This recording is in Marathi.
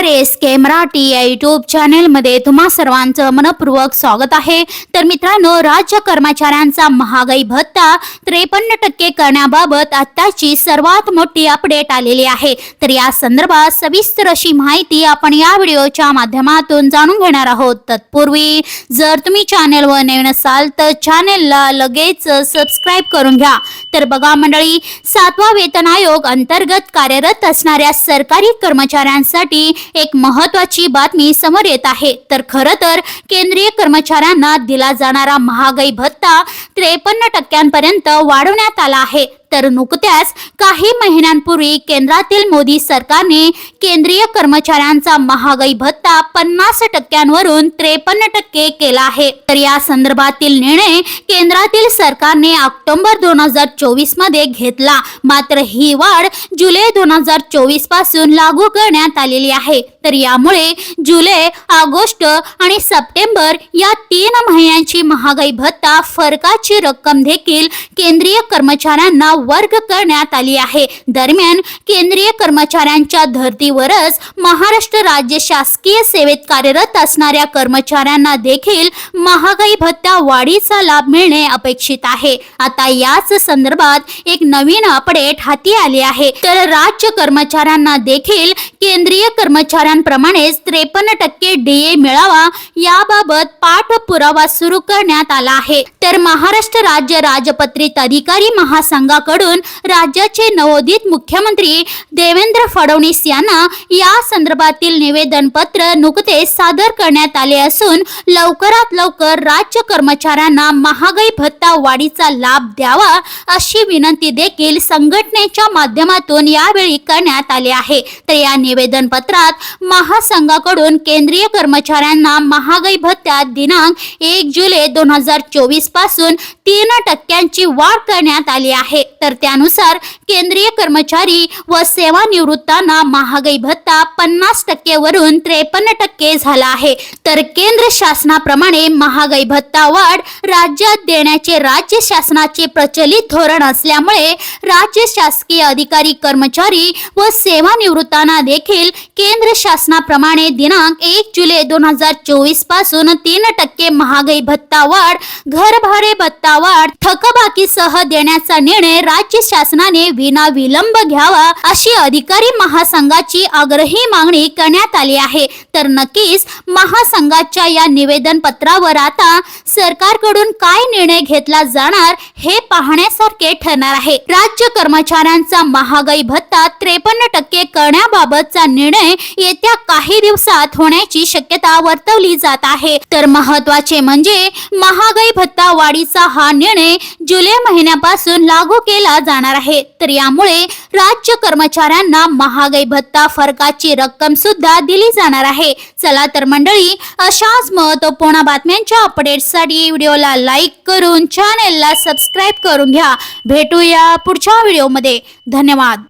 नमस्कार एस के मराठी या युट्यूब चॅनेलमध्ये तुम्हा सर्वांचं मनपूर्वक स्वागत आहे. तर मित्रांनो राज्य कर्मचाऱ्यांचा महागाई भत्ता त्रेपन्न टक्के करण्याबाबत आत्ताची सर्वात मोठी अपडेट आलेली आहे. तर या संदर्भात सविस्तर अशी माहिती आपण या व्हिडिओच्या माध्यमातून जाणून घेणार आहोत. तत्पूर्वी जर तुम्ही चॅनेलवर नवीन असाल तर चॅनेलला लगेच सबस्क्राईब करून घ्या. तर बघा मंडळी सातवा वेतन आयोग अंतर्गत कार्यरत असणाऱ्या सरकारी कर्मचाऱ्यांसाठी एक महत्वाची बातमी समोर येत आहे. तर खरं तर केंद्रीय कर्मचाऱ्यांना दिला जाणारा महागाई भत्ता त्रेपन्न टक्क्यांपर्यंत वाढवण्यात आला आहे. तर नुकत्याच काही महिन्यांपूर्वी केंद्रातील मोदी सरकारने केंद्रीय कर्मचाऱ्यांचा महागाई भत्ता पन्नास टक्क्यांवरून त्रेपन्न टक्के केला आहे. तर या संदर्भातील निर्णय केंद्रातील सरकारने ऑक्टोबर दोन हजार चोवीसमध्ये घेतला. मात्र ही वाढ जुलै दोन हजार चोवीसपासून लागू करण्यात आलेली आहे. तर यामुळे जुलै ऑगस्ट आणि सप्टेंबर या तीन महिन्यांची महागाई भत्ता फरकाची रक्कम देखील केंद्रीय कर्मचाऱ्यांना वर्ग करण्यात आली आहे. दरम्यान केंद्रीय कर्मचाऱ्यांच्या धर्तीवरच महाराष्ट्र राज्य शासकीय सेवेत कार्यरत असणाऱ्या कर्मचाऱ्यांना देखील महागाई भत्ता वाढीचा लाभ मिळणे अपेक्षित आहे. आता याच संदर्भात एक नवीन अपडेट हाती आली आहे. तर राज्य कर्मचाऱ्यांना देखील केंद्रीय शहरांप्रमाणेच त्रेपन्न टक्के डीए मिळावा याबाबत पाठपुरावा सुरू करण्यात आला आहे. तर महाराष्ट्र राज्य राजपत्रित अधिकारी महासंघाकडून राज्याचे नवोदित मुख्यमंत्री देवेंद्र फडणवीस यांना या संदर्भातील निवेदन पत्र नुकतेच सादर करण्यात आले असून लवकरात लवकर राज्य कर्मचाऱ्यांना महागाई भत्ता वाढीचा लाभ द्यावा अशी विनंती देखील संघटनेच्या माध्यमातून यावेळी करण्यात आली आहे. तर या निवेदन पत्रात महासंघाकडून केंद्रीय कर्मचाऱ्यांना महागाई भत्त्यात दिनांक एक जुलै दोन हजार चोवीसपासून तीन टक्क्यांची वाढ करण्यात आली आहे. तर त्यानुसार केंद्रीय कर्मचारी व सेवानिवृत्तांना महागाई भत्ता पन्नास टक्केवरून त्रेपन्न टक्के झाला आहे. तर केंद्र शासनाप्रमाणे महागाई भत्ता वाढ राज्यात देण्याचे राज्य शासनाचे प्रचलित धोरण असल्यामुळे राज्य शासकीय अधिकारी कर्मचारी व सेवानिवृत्तांना देखील केंद्र शासनाप्रमाणे दिनांक एक जुलै दोन हजार चोवीसपासून तीन टक्के महागाई भत्ता वाढ घरभाडे भत्ता वाढ थकबाकीसह देण्याचा निर्णय राज्य शासनाने विना विलंब घ्यावा अशी अधिकारी महासंघाची आग्रही मागणी करण्यात आली आहे. तर नक्कीच महासंघाच्या या निवेदन पत्रावर आता सरकारकडून काय निर्णय घेतला जाणार हे पाहण्यासारखे ठरणार आहे. राज्य कर्मचाऱ्यांचा महागाई भत्ता त्रेपन्न टक्के करण्याबाबतचा निर्णय येत्या काही दिवसात होण्याची शक्यता वर्तवली जात आहे. तर महत्त्वाचे म्हणजे महागाई भत्ता वाढीचा हा निर्णय जुलै महिन्यापासून लागू केला जाणार आहे. तर यामुळे राज्य कर्मचाऱ्यांना महागाई भत्ता फरकाची रक्कम सुद्धा दिली जाणार आहे. चला तर मंडळी अशाच महत्त्वपूर्ण बातम्यांच्या अपडेटसाठी व्हिडिओला लाईक करून चॅनेलला सबस्क्राईब करून घ्या. भेटूया पुढच्या व्हिडिओमध्ये धन्यवाद.